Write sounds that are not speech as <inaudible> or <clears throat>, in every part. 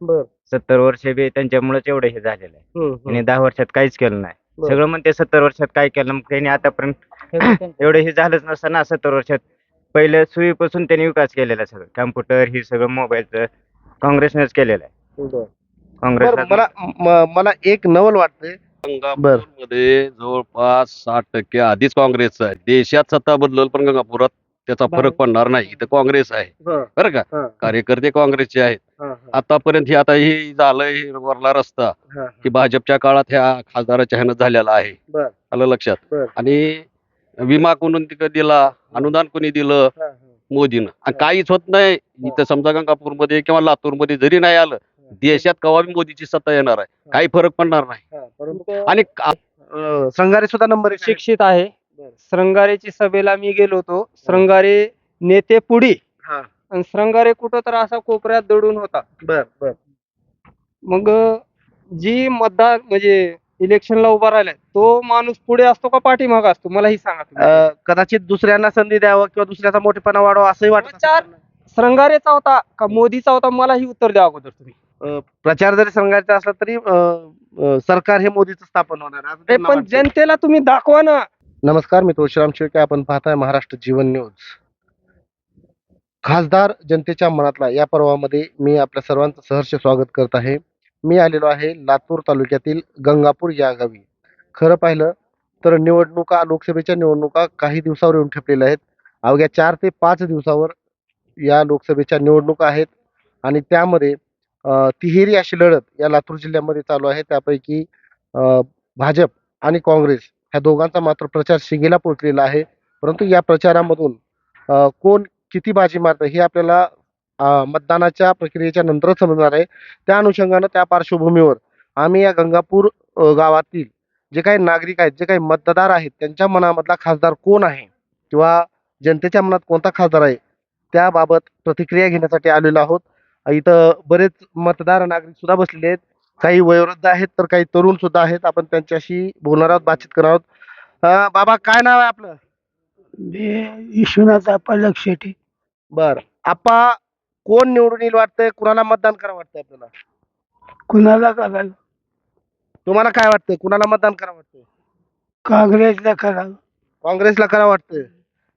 बर. सत्तर वर्ष बी त्यांच्यामुळेच एवढं हे झालेलं आहे. त्यांनी दहा वर्षात काहीच केलं नाही. बरं. सगळं म्हणते सत्तर वर्षात काय केलं मग त्यांनी आतापर्यंत <coughs> एवढं हे झालंच नसतं ना सत्तर वर्षात. पहिल्या सुईपासून त्यांनी विकास केलेला आहे सगळं. कम्प्युटर ही सगळं मोबाईलचं काँग्रेसनेच केलेलं आहे. बर. काँग्रेस मला म- मला एक नवल वाटतंय. बरमध्ये जवळपास साठ टक्के आधीच काँग्रेस आहे. देशात सत्ता बदलल पण गंगापुरात त्याचा फरक पडणार नाही. इथं काँग्रेस आहे. हं, बरं का? हं, कार्यकर्ते काँग्रेसचे आहेत. हं, हं, आतापर्यंत हे आता हे झालंय वरला रस्ता हं, की भाजपच्या काळात ह्या खासदाराच्या ह्यानं झालेला आहे. आलं लक्षात. आणि विमा कोणून दिला? अनुदान कोणी दिलं? हं, हं. मोदीनं. आणि काहीच होत नाही. इथं समजा गंगापूरमध्ये किंवा लातूरमध्ये जरी नाही आलं देशात कवा मोदीची सत्ता येणार आहे. काही फरक पडणार नाही. हं, परंतु आणि संघारे सुद्धा नंबर. शिक्षित आहे. श्रंगारेची सभेला मी गेलो होतो. श्रंगारे नेते पुढी. हा, आणि श्रंगारे कुठं तर असा कोपऱ्यात दडून होता. बर बर. मग जी मतदार म्हणजे इलेक्शनला उभा राहिलाय तो माणूस पुढे असतो का पाठीमाग असतो? मला ही सांगा तुम्ही. अं, कदाचित दुसऱ्यांना संधी द्यावं किंवा दुसऱ्याचा मोठेपणा वाढवा असंही वाटत प्रचार श्रंगारेचा होता का मोदीचा होता? मला ही उत्तर द्या अगोदर तुम्ही. अं, प्रचार जरी संघाचा असला तरी अं, अं, सरकार हे मोदीचं स्थापन होणार आहे. असं अरे त्यांना पण. जनतेला तुम्ही दाखवा ना. नमस्कार मी तुळशीराम शेळके आपण पाहताय महाराष्ट्र जीवन न्यूज. खासदार जनतेच्या मनातला या पर्वामध्ये मी आपल्या सर्वांचं सहर्ष स्वागत करत आहे. मी आलेलो आहे लातूर तालुक्यातील गंगापूर या गावी. खरं पाहिलं तर निवडणुका लोकसभेच्या निवडणुका काही दिवसावर येऊन ठेपलेल्या आहेत. अवघ्या चार ते पाच दिवसावर या लोकसभेच्या निवडणुका आहेत आणि त्यामध्ये तिहेरी अशी लढत या लातूर जिल्ह्यामध्ये चालू आहे. त्यापैकी अं, भाजप आणि काँग्रेस ह्या दोघांचा मात्र प्रचार शिगेला पोहोचलेला आहे. परंतु या प्रचारामधून कोण किती बाजी मारतं हे आपल्याला मतदानाच्या प्रक्रियेच्या नंतरच समजणार आहे. त्या अनुषंगानं त्या पार्श्वभूमीवर आम्ही या गंगापूर गावातील जे काही नागरिक आहेत जे काही मतदार आहेत त्यांच्या मनामधला खासदार कोण आहे? किंवा जनतेच्या मनात कोणता खासदार आहे? त्याबाबत प्रतिक्रिया घेण्यासाठी आलेलो आहोत. इथं बरेच मतदार नागरिक सुद्धा बसलेले आहेत. काही वयोवृद्ध आहेत तर काही तरुण सुद्धा आहेत. आपण त्यांच्याशी बोलणार आहोत बातचीत करणार आहोत. बाबा काय नाव आहे आपलं? विश्वनाथ आपा शेट्टी बर. आपा कोण निवडून येईल वाटतंय? कुणाला मतदान करा वाटतंय आपल्याला? कुणाला करावं? तुम्हाला काय वाटतंय? कुणाला मतदान करा वाटतंय? काँग्रेसला करावं. काँग्रेसला करा वाटतंय?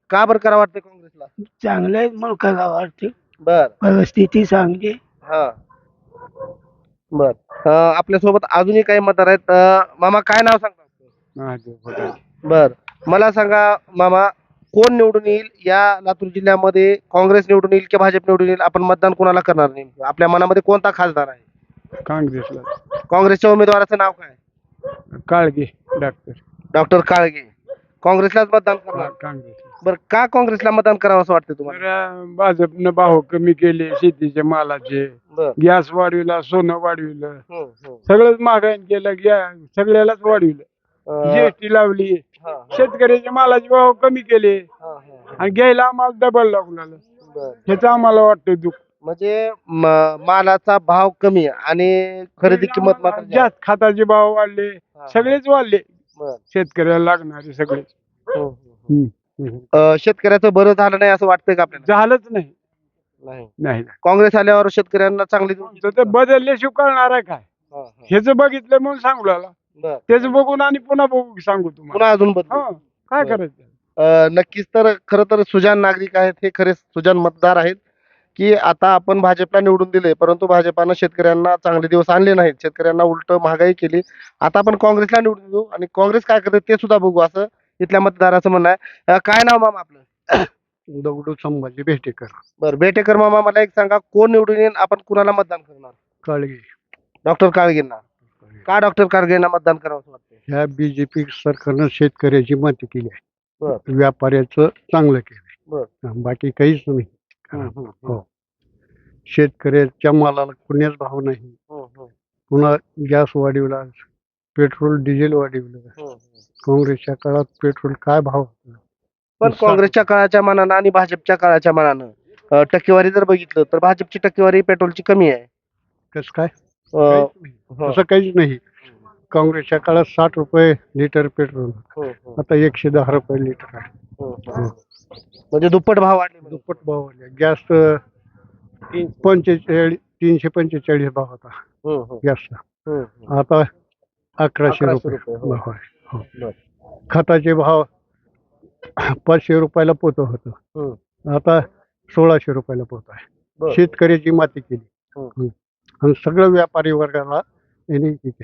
का बरं करा वाटतंय काँग्रेसला? चांगलं करावं वाटते बर. परिस्थिती चांगली. हा. बर. अं, आपल्यासोबत अजूनही काही मतदार आहेत. अं, मामा काय नाव सांगता? बर. मला सांगा मामा कोण निवडून येईल? या लातूर जिल्ह्यामध्ये काँग्रेस निवडून येईल की भाजप निवडून येईल? आपण मतदान कोणाला करणार नेमकं? आपल्या मनामध्ये कोणता खासदार आहे? काँग्रेसला. काँग्रेसच्या उमेदवाराचं नाव काय? काळगे डॉक्टर. डॉक्टर काळगे. काँग्रेसलाच मतदान करणार? काँग्रेस बरं का काँग्रेसला मतदान करावं असं वाटतं तुम्हाला? तर भाजपनं भाव कमी केले शेतीचे मालाचे. बर. गॅस वाढविला सोनं वाढविलं. हम्म, हम्म. सगळंच महागाईन केलं गॅ सगळ्यालाच वाढविलं. अं, जीएसटी लावली हा, हा, शेतकऱ्याचे मालाचे भाव कमी केले. हा, हा. आणि घ्यायला आम्हाला डबल लागलं बरं. ह्याचं आम्हाला वाटतं दुःख. म्हणजे म- मालाचा भाव कमी आणि खरेदी किंमत मात्र जास्त. जास्त खताचे भाव वाढले हा, सगळेच वाढले. बरं. शेतकऱ्याला लागणारे सगळे हम्म, हम्म. अं, शेतकऱ्याचं बरं झालं नाही असं वाटतंय का आपल्याला? झालंच नाही. नाही. नाही. काँग्रेस आल्यावर शेतकऱ्यांना चांगली तर ते बदलल्याशिवाय कळणार आहे काय? हा, हा. ह्याच बघितलं म्हणून सांगू लागला बरं. त्याच बघून आणि पुन्हा बघू सांगू तुम्हाला. पुन्हा अजून बदल. हा काय बरं. करायचं? अं, नक्कीच तर खरं तर सुजान नागरिक आहेत हे खरे सुजान मतदार आहेत की आता आपण भाजपला निवडून दिले परंतु भाजपानं शेतकऱ्यांना चांगले दिवस आणले नाहीत. शेतकऱ्यांना उलट महागाई केली. आता आपण काँग्रेसला निवडून देऊ आणि काँग्रेस काय करते ते सुद्धा बघू असं इथल्या मतदाराचं म्हणणं आहे. अं, काय नाव मामा आपलं? दगडू संभाजी भेटेकर बरं बेटेकर मामा मला एक सांगा कोण निवडून येईल आपण कुणाला मतदान करणार? काळगे. डॉक्टर काळगेंना. का डॉक्टर काळगेंना मतदान करावं असं वाटतं ह्या बीजेपी सरकारनं शेतकऱ्याची मदत केली बर. आहे व्यापाऱ्याचं चांगलं केलंय. बर. हा, बाकी काहीच नाही. हम्म, हो. शेतकऱ्याच्या मालाला कुण्याच भाव नाही. हम्म, हम्म, पुन्हा गॅस वाढवला पेट्रोल डिझेल वाढवलं हम्म. काँग्रेसच्या काळात पेट्रोल काय भाव होता? पण काँग्रेसच्या काळाच्या मानानं आणि भाजपच्या काळाच्या मानानं अं, टक्केवारी जर बघितलं तर भाजपची टक्केवारी पेट्रोलची कमी आहे कसं काय अं, काहीच नाही. हो, असं काहीच नाही काँग्रेसच्या काळात साठ रुपये लिटर पेट्रोल हो, हो, आता एकशे दहा रुपये लिटर आहे हो, हो. म्हणजे दुप्पट भाव वाढले म्हणजे. दुप्पट भाव वाढले गॅस पंचेचाळीस तीनशे पंचेचाळीस भाव होता गॅसचा. आता अकराशे अकराशे रुपये रुपये, हो. भाव आहे हो. बर. खताचे भाव पाचशे रुपयाला पोत होतं. आता सोळाशे रुपयाला पोत बर. आहे शेतकऱ्याची माती केली. हम्म. हम्म. आणि सगळं व्यापारी वर्गाला यांनी हे.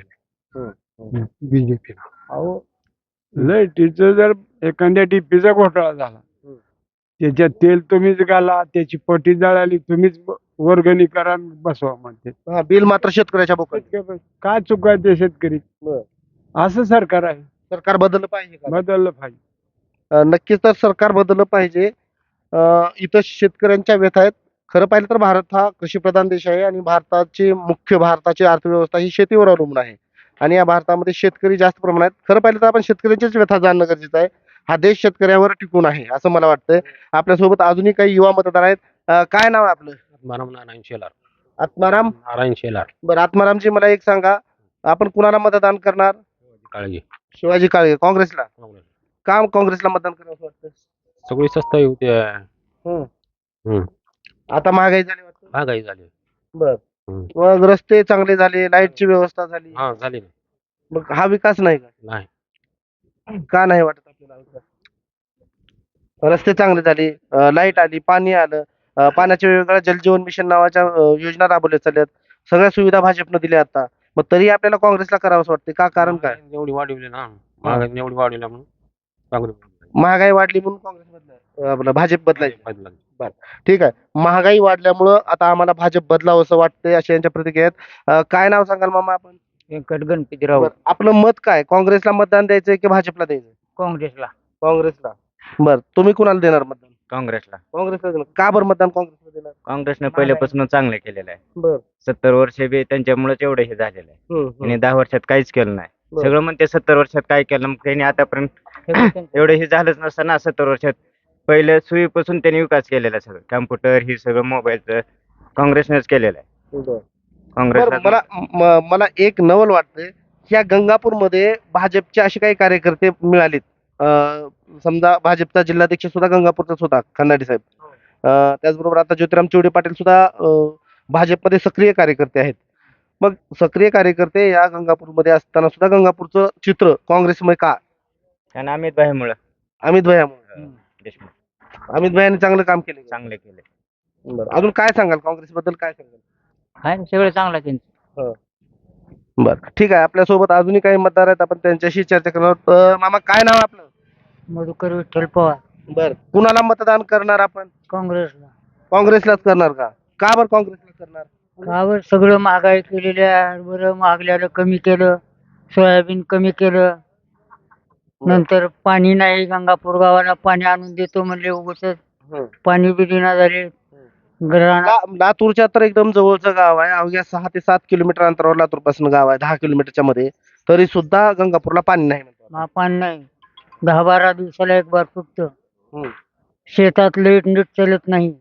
हम्म, केलं बीजेपीनं अहो. लाईटीचं जर एखाद्या डीपीचा घोटाळा झाला. हम्म. त्याच्यात तेल तुम्हीच घाला त्याची पट्टी जळाली तुम्हीच ब- वर्गणी करा आणि बसवा म्हणते. हा, बिल मात्र शेतकऱ्याच्या बोकात काय चुका ते शेतकरी? बर. असं सरकार आहे. सरकार बदललं पाहिजे का? बदललं पाहिजे. नक्कीच तर सरकार बदललं पाहिजे. इथं शेतकऱ्यांच्या व्यथा आहेत. खरं पाहिलं तर भारत हा कृषीप्रधान देश आहे आणि भारताची मुख्य भारताची अर्थव्यवस्था ही शेतीवर अवलंबून आहे. आणि या भारतामध्ये शेतकरी जास्त प्रमाणात खरं पाहिलं तर आपण शेतकऱ्यांच्याच व्यथा जाणणं गरजेचं आहे. हा देश शेतकऱ्यावर टिकून आहे असं मला वाटतंय. आपल्यासोबत अजूनही काही युवा मतदार आहेत. काय नाव आहे आपलं? आत्माराम नारायण शेलार. आत्माराम? नारायण शेलार. बरं आत्मारामजी मला एक सांगा. आपण कुणाला मतदान करणार? काळजी. शिवाजी काळगे काँग्रेसला. का काँग्रेसला मतदान करावं असं वाटतं. सगळी स्वस्त हम्म. हम्म. आता महागाई झाली वाटतं. महागाई झाली. बर. हम्म. मग रस्ते चांगले झाले लाईटची व्यवस्था झाली. हा झाली ना. मग हा विकास नाही का? नाही. का नाही वाटत आपल्याला हा विकास? रस्ते चांगले झाले लाइट आली पाणी आलं अं, पाण्याच्या वेगवेगळ्या जलजीवन मिशन नावाच्या अं, योजना राबवल्या चालल्यात. सगळ्या सुविधा भाजपनं दिल्या आता. मग तरी आपल्याला काँग्रेसला करावंच वाटते का कारण काय? एवढी वाढवली ना. महागाई एवढी वाढवली म्हणून. महागाई वाढली म्हणून काँग्रेस आपलं भाजप बदलायचं. बदला. ठीक आहे. महागाई वाढल्यामुळं आता आम्हाला भाजप बदलावं असं वाटतंय अशा यांच्या प्रतिक्रिया आहेत. काय नाव सांगाल मामा आपण? व्यंकट गणपतीराव बरं, आपलं मत काय? काँग्रेसला मतदान द्यायचंय की भाजपला द्यायचंय? काँग्रेसला. काँग्रेसला. बर. तुम्ही कुणाला देणार मतदान? काँग्रेसला. काँग्रेसला देणार. का बरं मतदान काँग्रेसला देणार? काँग्रेसनं पहिल्यापासून चांगलं केलेलं आहे. बर. सत्तर वर्ष बी त्यांच्यामुळेच एवढं हे झालेलं आहे. त्यांनी दहा वर्षात काहीच केलं नाही. बरं. सगळं म्हणते सत्तर वर्षात काय केलं मग त्यांनी आतापर्यंत <clears throat> एवढं हे झालंच नसतं ना सत्तर वर्षात पहिले सुईपासून त्यांनी विकास केलेला आहे सगळं. कॅम्प्युटर ही सगळं मोबाईलचं काँग्रेसनेच केलेलं आहे. बरं. काँग्रेसला मला म- मला एक नवल वाटतंय. ह्या गंगापूरमध्ये भाजपचे असे काही कार्यकर्ते मिळालेत. अं, समजा भाजपचा जिल्हाध्यक्ष सुद्धा गंगापूरचाच होता खंदाडे साहेब. अं, त्याचबरोबर आता ज्योतिराम चिवडे पाटील सुद्धा अं, भाजपमध्ये सक्रिय कार्यकर्ते आहेत. मग सक्रिय कार्यकर्ते या गंगापूरमध्ये असताना सुद्धा गंगापूरचं चित्र काँग्रेसमध्ये का आणि अमित भाईमुळं अमित भैयामुळे देशमुख. अमित भैयाने चांगलं काम केलं चांगले केले. बरं अजून काय सांगाल? काँग्रेसबद्दल काय सांगाल? आहे सगळं चांगलं आहे त्यांचं. बरं ठीक आहे. आपल्यासोबत अजूनही काही मतदार आहेत आपण त्यांच्याशी चर्चा करणार आहोत. अं, मामा काय नाव आपलं? मधुकर विठ्ठल पवार. बर कुणाला मतदान करणार आपण? काँग्रेसला. काँग्रेसलाच करणार का? का बरं काँग्रेसला करणार? कावर सगळं महागाई केलेलं आहे. बरं महागल्याला कमी केलं. सोयाबीन कमी केलं. नंतर पाणी नाही गंगापूर गावाला पाणी आणून देतो म्हणले उगाच. हं. पाणी बी देणार झाले. घराणा ला- लातूरच्या तर एकदम जवळचं गाव आहे. अवघ्या सहा ते सात किलोमीटर अंतरावर लातूरपासून गाव आहे दहा किलोमीटरच्या मध्ये. तरी सुद्धा गंगापूरला पाणी नाही म्हणतात. मा- पाणी नाही. दहा बारा दिवसाला एक बार फुटतं हं. शेतात लाइट नीट चालत नाही.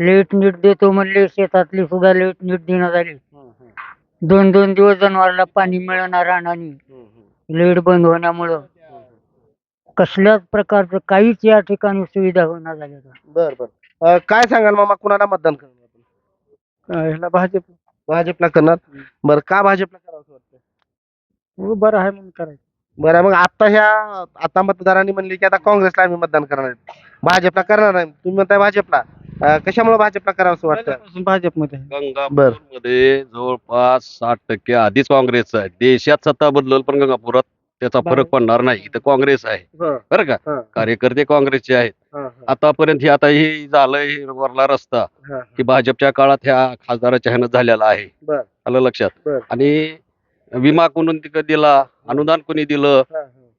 लाइट नीट देतो म्हणले शेतातली सुद्धा लाइट नीट देण्यात आली दोन दोन दिवस जनावराला पाणी मिळणार राहणारी लाइट बंद होण्यामुळं. कसल्याच प्रकारचं काहीच या ठिकाणी सुविधा होणार झाल्या का बर बर. अं, काय सांगाल मामा? कुणाला मतदान करणार आपण? अं, ह्याला भाजप. भाजपला करणार? बरं का भाजपला करावं असं वाटतं बरं आहे म्हणून करायचं. बरं मग आता ह्या आता मतदारांनी म्हणले की आता काँग्रेसला आम्ही मतदान करणार आहे भाजपला करणार नाही. तुम्ही म्हणताय भाजपला. अं, कशामुळे भाजपला करावं असं वाटतं? पहिल्यापासून भाजपमध्ये आहे. गंगापूरमध्ये जवळपास साठ टक्के आधीच काँग्रेस आहे. देशात सत्ता बदलल पण गंगापुरात. त्याचा फरक पडणार नाही. इथं काँग्रेस आहे. बरं का? कार्यकर्ते काँग्रेसचे आहेत. आतापर्यंत हे आता हे झालंय हे वरला रस्ता. की भाजपच्या काळात ह्या खासदाराच्या ह्यानं झालेला आहे. आलं लक्षात. आणि विमा कोणी दिला अनुदान कोणी दिलं.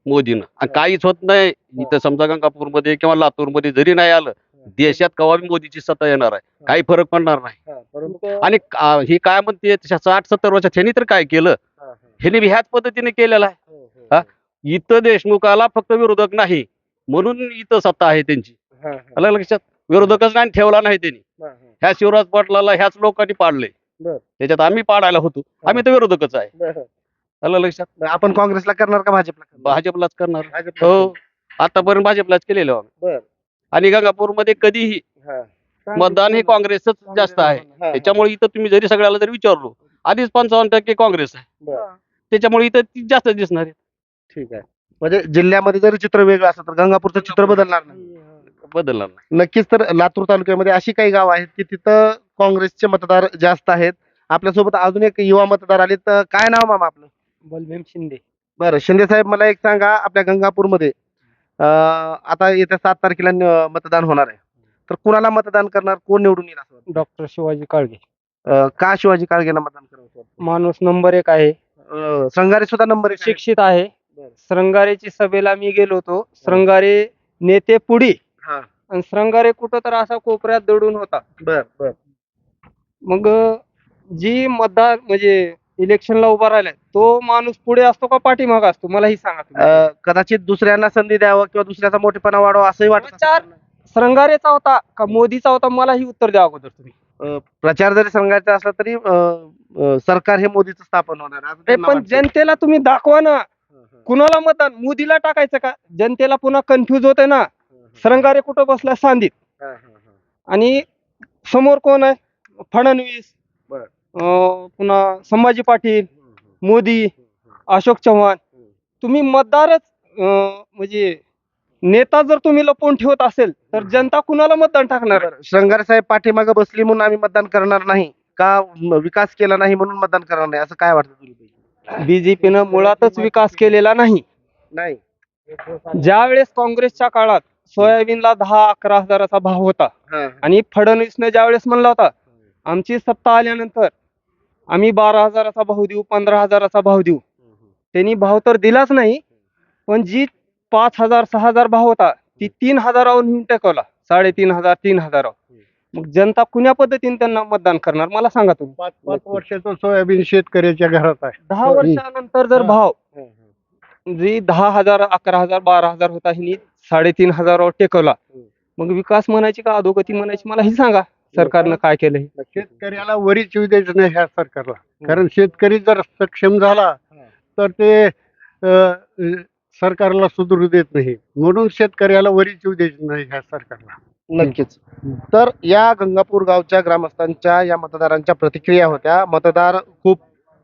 मोदीनं. आणि काहीच होत नाही. इथं समजा गंगापूरमध्ये किंवा लातूरमध्ये जरी नाही आलं देशात कवा मोदीची सत्ता येणार आहे? काही फरक पडणार नाही. आणि ही काय म्हणते साठ सत्तर वर्षात ह्यांनी तर काय केलं? ह्यांनी ह्याच पद्धतीने केलेलं आहे. हं, हं? इथं देशमुखाला फक्त विरोधक नाही. म्हणून इथं सत्ता आहे त्यांची. आलं लक्षात? विरोधकच नाही ठेवला नाही त्यांनी. ह्या शिवराज पाटलाला ह्याच लोकांनी पाडले बर. त्याच्यात आम्ही पाडायला होतो. आम्ही तर विरोधकच आहे. आलं लक्षात? आपण काँग्रेसला करणार का भाजपला? भाजपलाच करणार. हो. आतापर्यंत भाजपलाच केलेलं आम्ही. बर. आणि गंगापूरमध्ये कधीही हा. मतदान हे काँग्रेसच जास्त आहे. त्याच्यामुळे इथं तुम्ही जरी सगळ्याला जरी विचारलो आधीच पंचावन्न टक्के काँग्रेस आहे. बरं. त्याच्यामुळे इथं ती जास्त दिसणार आहे. ठीक आहे. म्हणजे जिल्ह्यामध्ये जरी चित्र वेगळं असलं तर गंगापूरचं चित्र बदलणार नाही. बदलणार नाही. नक्कीच तर लातूर तालुक्यामध्ये अशी काही गाव आहेत की तिथं काँग्रेसचे मतदार जास्त आहेत. आपल्यासोबत अजून एक युवा मतदार आले तर काय नाव मामा आपलं? बलभीम शिंदे. बरं शिंदे साहेब मला एक सांगा आपल्या गंगापूरमध्ये अं, आता येत्या सात तारखेला न- मतदान होणार आहे. तर कुणाला मतदान करणार? कोण निवडून येईल असं वाटतं? डॉक्टर शिवाजी काळगे. अं, का शिवाजी काळगेंना मतदान करावं असं वाटतं? माणूस नंबर एक आहे. अं, श्रंगारे सुद्धा नंबर. शिक्षित आहे. श्रंगारेची सभेला मी गेलो होतो. श्रंगारे नेते पुढे. हा. आणि श्रंगारे कुठं तर असा कोपऱ्यात दडून होता. बर बर. मग जी मतदार म्हणजे इलेक्शनला उभा राहिलाय तो माणूस पुढे असतो का पाठीमाग असतो? मला ही सांगा तुम्ही. अं, कदाचित दुसऱ्यांना संधी द्यावं किंवा दुसऱ्याचा मोठेपणा वाढवा असंही वाटत प्रचार श्रंगारेचा होता का मोदीचा होता? मला ही उत्तर द्या अगोदर तुम्ही. अं, प्रचार जरी सांगायचा असला तरी अं, अं, सरकार हे मोदीचं स्थापन होणार. असं अरे त्यांना पण. जनतेला तुम्ही दाखवा ना. कुणाला मतदान? मोदीला टाकायचं का? जनतेला पुन्हा कन्फ्युज होते ना. श्रंगारे कुठं बसला सांदीत. आणि समोर कोण आहे? फडणवीस. अं, पुन्हा संभाजी पाटील मोदी अशोक चव्हाण. तुम्ही मतदारच अं, म्हणजे नेता जर तुम्ही लपवून ठेवत असेल तर जनता कुणाला मतदान टाकणार. श्रंगारे साहेब पाठीमागे बसली म्हणून आम्ही मतदान करणार नाही का? म- विकास केला नाही म्हणून मतदान करणार नाही. असं काय वाटतं तुला बीजेपीनं मुळातच विकास केलेला नाही. नाही. ज्या वेळेस काँग्रेसच्या काळात सोयाबीनला दहा अकरा हजाराचा भाव होता आणि फडणवीसनं ज्या वेळेस म्हणला होता आमची सत्ता आल्यानंतर आम्ही बारा हजाराचा भाव देऊ पंधरा हजाराचा भाव देऊ. त्यांनी भाव तर दिलाच नाही पण जी पाच हजार सहा हजार भाव होता ती तीन हजारावर नेऊन टेकवला साडेतीन हजार तीन हजारावर मग जनता कुण्या पद्धतीने त्यांना मतदान करणार? मला सांगा तुम्ही. पाच पाच वर्षाचं सोयाबीन शेतकऱ्याच्या घरात आहे. दहा वर्षानंतर जर भाव जी दहा हजार अकरा हजार बारा हजार होता हिनी साडेतीन हजारावर टेकवला. मग विकास म्हणायची का अधोगती म्हणायची? मला ही सांगा. सरकारनं काय केलं हे शेतकऱ्याला वरीच येऊ द्यायचं नाही ह्या सरकारला. कारण शेतकरी जर सक्षम झाला तर ते अं, सरकारला सुधरू देत नाही. म्हणून शेतकऱ्याला वरीच येऊ द्यायचं नाही ह्या सरकारला. नक्कीच. तर या गंगापूर गावच्या ग्रामस्थांच्या या मतदारांच्या प्रतिक्रिया होत्या. मतदार खूप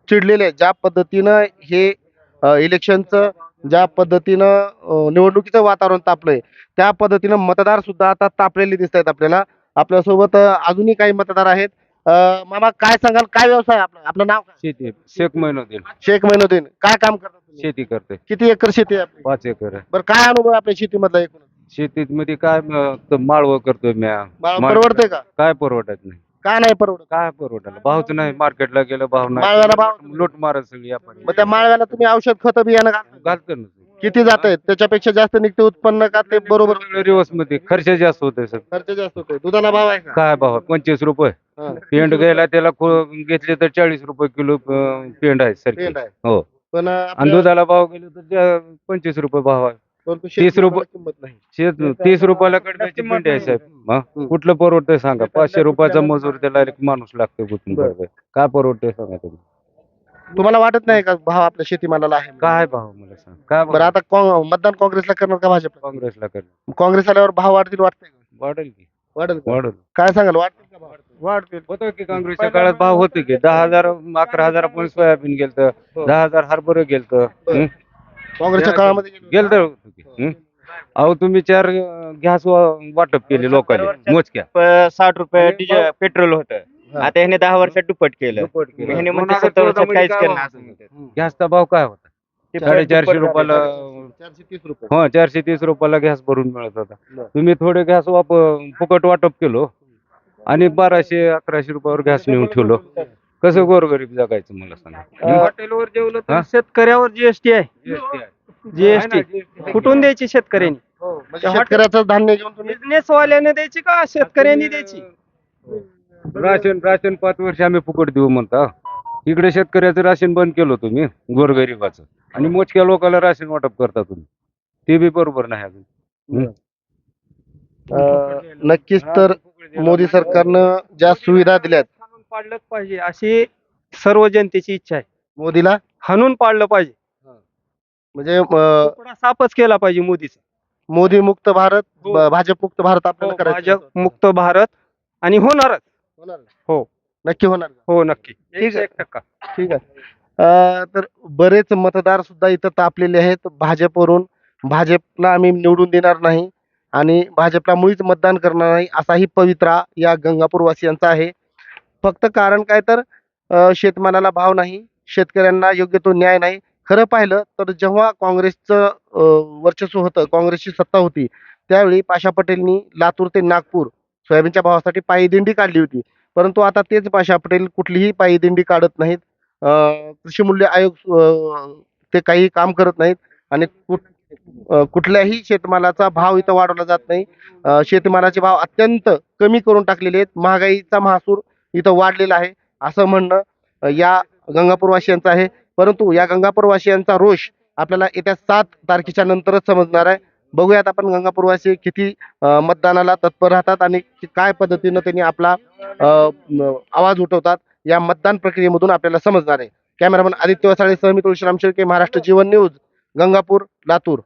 चिडलेले. ज्या पद्धतीनं हे इलेक्शनचं ज्या पद्धतीनं निवडणुकीचं वातावरण तापलंय त्या पद्धतीनं मतदार सुद्धा आता तापलेले दिसत आहेत आपल्याला. आपल्यासोबत अजूनही काही मतदार आहेत. मामा काय सांगाल? काय व्यवसाय आपला? आपलं नाव काय? शेती शेख महिनोदीन शेख मेहनुद्दीन काय काम करता तुम्ही? शेती करते किती एकर शेती आहे आपली? पाच एकर आहे. बरं काय अनुभव आहे आपल्या शेतीमधला एकूण शेतीत मध्ये काय म, माळवं करतोय म्या. माळ- परवडतंय का? काय परवडत नाही. काय नाही परवडत? काय परवडायला भावच नाही. मार्केटला गेलं भाव माळव्याला नाही भाव- लूट- लूट मारत सगळी आपण. मग त्या माळव्याला तुम्ही औषध खत बियाणं घालता घालतो ना. किती जात आहेत त्याच्यापेक्षा जास्त निघते उत्पन्न का ते बरोबर? रिवर्समध्ये खर्च जास्त होतोय सर खर्च जास्त होतोय. दुधाला भाव आहे का? काय भाव? आहे? पंचवीस रुपये. हा. पेंड घ्यायला त्याला खो- घेतले तर चाळीस रुपये किलो अं, पेंड आहे सर पेंड आहे. हो. पण अं, आणि आपल्या- दुधाला भाव गेले तर त्या पंचवीस रुपये भाव आहे. परंतु तीस शेतीमालाला रुपये- किंमत नाही. शेत तीस रुपयाला कडब्याची पेंडी आहे साहेब. हा? कुठलं परवडतंय सांगा? पाचशे रुपयाचा मजूर त्याला एक माणूस लागतो बरं. भरतोय. काय परवडतंय सांगा तुम्ही? तुम्हाला वाटत नाही का भाव आपल्या शेतीमालाला आहे म्हणून? काय भाव मला सांग? काय बरं आता काँ- मतदान काँग्रेसला करणार का भाजपला? काँग्रेसला कर काँग्रेस आल्यावर भाव वाढतील वाटतंय का? वाढेल की. वाढेल का? वाढेल. काय सांगाल वाढतील का भाव? वाढतील. होतं की काँग्रेसच्या काळात भाव होते की. दहा हजार अकरा हजार आपण सोयाबीन गेलत. हो. दहा हजार हरभरं गेलत. हं? काँग्रेसच्या काळामध्ये गेलं. हं? अहो तुम्ही चार गॅस वाटप केले लोकांनी मोजक्या प- साठ रुपये डिझेल पेट्रोल होतं हा. आता ह्याने दहा वर्षात दुप्पट केलं. ह्याने म्हणते सत्तर वर्षात काहीच नाही म्हणतात. गॅसचा भाव काय होता ते साडेचारशे दुप्पट रुपयाला चारशे तीस रुपये हो चारशे तीस रुपयाला गॅस भरून मिळत होता बरं. तुम्ही थोडे गॅस वाप फुकट वाटप केलो आणि बाराशे अकराशे रुपयावर गॅस नेऊन ठेवलो कसं गोरगरीब जगायचं मला सांगा? हॉटेलवर जेवलं तर हा? शेतकऱ्यावर जीएसटी आहे. जीएसटी. कुठून द्यायची शेतकऱ्यांनी? हो, म्हणजे शेतकऱ्याचं धान्य घेऊन तुम्ही बिझनेस वाल्याने द्यायची का शेतकऱ्यांनी द्यायची? राशन राशन पाच वर्ष आम्ही फुकट देऊ म्हणता. इकडे शेतकऱ्याचं राशन बंद केलं तुम्ही गोरगरिबाचं. आणि मोजक्या लोकांना राशन वाटप करता तुम्ही. ते बी बरोबर नाही अजून. अं, नक्कीच तर मोदी सरकारनं ज्या सुविधा दिल्यात पाडलंच पाहिजे अशी सर्व जनतेची इच्छा आहे. मोदीला? हाणून पाडलं पाहिजे. म्हणजे सापच केला पाहिजे मोदीचा. मोदी मुक्त भारत हो. ब- भाजप मुक्त भारत आपल्याला हो, करायचं भाजप मुक्त भारत आणि होणारच. होणार ना? हो. नक्की होणार? हो नक्की. ठीक आहे. एक टक्का. ठीक आहे. अं, तर बरेच मतदार सुद्धा इथं तापलेले आहेत. भाजपवरून भाजपला आम्ही निवडून देणार नाही आणि भाजपला मुळीच मतदान करणार नाही असाही पवित्रा या गंगापूर वासियांचा आहे. फक्त कारण काय तर शेतमालाला भाव नाही शेतकऱ्यांना योग्य तो न्याय नाही. खरं पाहिलं तर जेव्हा काँग्रेसचं वर्चस्व होतं काँग्रेसची सत्ता होती त्यावेळी पाशा पटेलनी लातूर ते नागपूर सोयाबीनच्या भावासाठी पायी दिंडी काढली होती. परंतु आता तेच पाशा पटेल कुठलीही पायी दिंडी काढत नाहीत. कृषी मूल्य आयोग ते काही काम करत नाहीत आणि कुठ कुठल्याही शेतमालाचा भाव इथं वाढवला जात नाही. शेतमालाचे भाव अत्यंत कमी करून टाकलेले आहेत. महागाईचा महासूर इथं वाढलेला आहे. असं म्हणणं या गंगापूरवासियांचं आहे. परंतु या गंगापूरवासियांचा रोष आपल्याला येत्या सात तारखेच्या नंतरच समजणार आहे. बघूयात आपण गंगापूरवासी किती मतदानाला तत्पर राहतात आणि काय पद्धतीनं त्यांनी आपला आवाज उठवतात या मतदान प्रक्रियेमधून आपल्याला समजणार आहे. कॅमेरामन आदित्य वसाळे सहमी तुळशीराम शेळके महाराष्ट्र जीवन न्यूज गंगापूर लातूर.